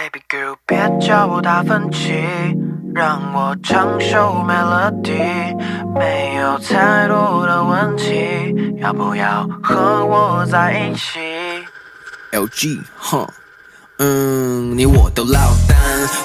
Baby girl，别叫我达芬奇，让我唱首 melody，没有太多的问题，要不要和我在一起？LG，哼。嗯，你我都落单，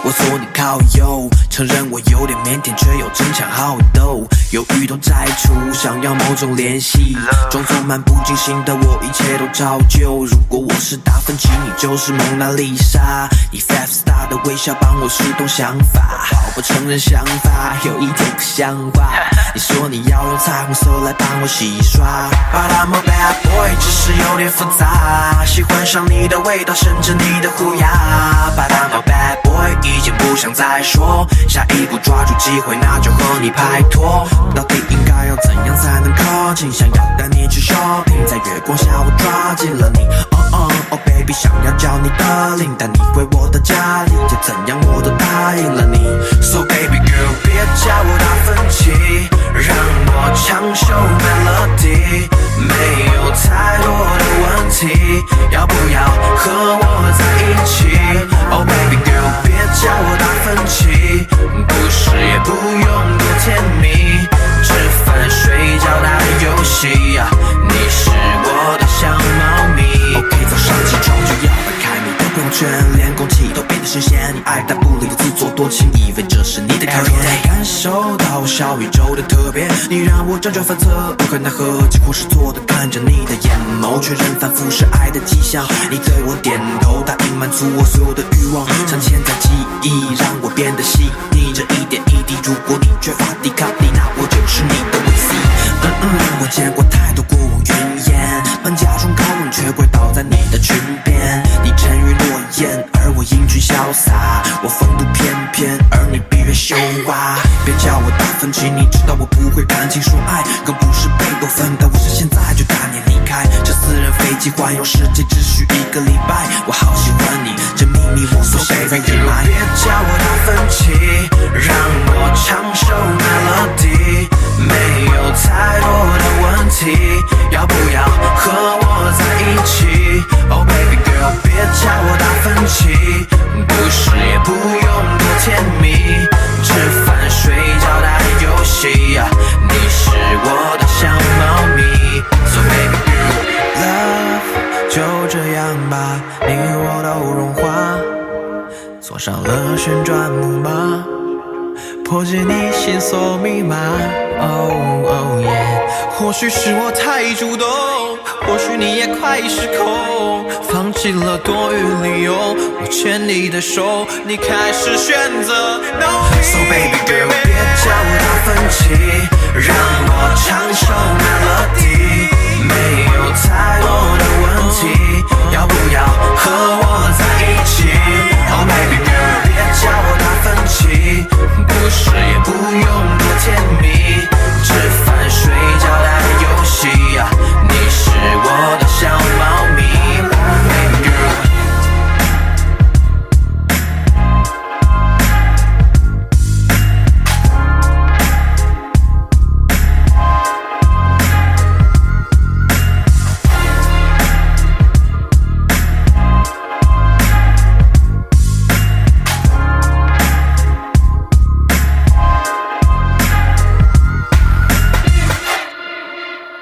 我坐你靠右，承认我有点腼腆，却又争强好斗，犹豫都摘除，想要某种联系，装作漫不经心的我，一切都照旧。如果我是达芬奇，你就是蒙娜丽莎，以 five star 的微笑帮我疏通想法，好不承认想法有一点不像话。你说你要用彩虹色来帮我洗刷，But I'm a bad boy，只是有点复杂，喜欢上你的味道，甚至你的。虎牙，But I'm a bad 我已经不想再说。下一步抓住机会，那就和你拍拖。到底应该要怎样才能靠近？想要带你去 shopping，在月光下我抓紧了你。Oh oh baby，想要叫你 darling，，带你回我的家里，就怎样我都答应了你。So baby girl，别叫我达芬奇，圈，连空气都变得新鲜，你爱答不理的自作多情，以为这是你的考验。感受到小宇宙的特别，你让我辗转反侧，无可奈何，几乎是错的，看着你的眼眸，确认反复是爱的迹象。你对我点头，答应满足我所有的欲望，镶嵌在记忆，让我变得细腻。这一点一滴，如果你缺乏抵抗力，那我就是你的 VC。嗯嗯，我见过太多过往云烟，本假装高冷，却跪倒在你的裙边。别叫我达芬奇，你知道我不会谈情说爱，更不是贝多芬，但我想现在就带你离开。这私人飞机环游世界只需一个礼拜，我好喜欢你，这秘密我所写在阴霾。别叫我达芬奇，让我唱首 melody，没有太多的问题，要不要和我在一起？Oh baby girl，别叫我达芬奇，不是也不用多甜蜜，上了旋转木马，破解你心锁密码。哦哦耶或许是我太主动，或许你也快失控，放弃了多余理由，我牵你的手，你开始选择。No、so baby girl，别叫我达芬奇，让我唱首